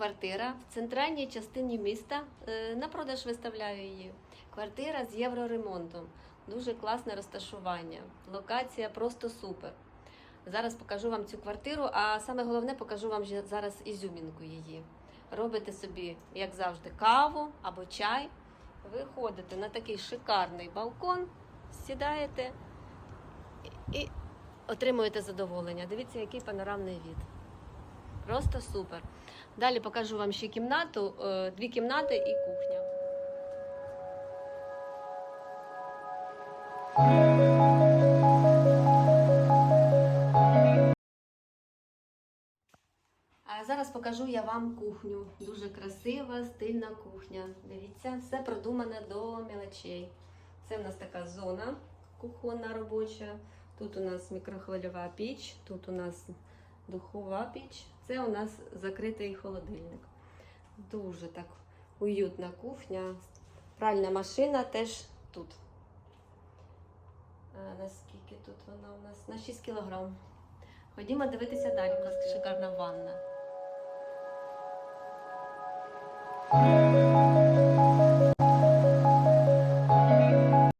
квартира в центральній частині міста. Е, На продаж виставляю її. Квартира з євроремонтом. Дуже класне розташування. Локація просто супер. Зараз покажу вам цю квартиру, а саме головне покажу вам зараз ізюмінку її. Робите собі, як завжди, каву або чай. Виходите на такий шикарний балкон, сідаєте і отримуєте задоволення. Дивіться, який панорамний від. Просто супер. Далі покажу вам ще кімнату, е, дві кімнати і кухня. Зараз покажу я вам кухню. Дуже красива, стильна кухня. Дивіться, все продумане до мелочей. Це в нас така зона кухонна робоча. Тут у нас мікрохвильова піч, тут у нас духова піч. Це у нас закритий холодильник. Дуже так уютна кухня. Пральна машина теж тут. А, наскільки тут вона у нас? На 6 кілограм. Ходімо дивитися далі. У нас шикарна ванна.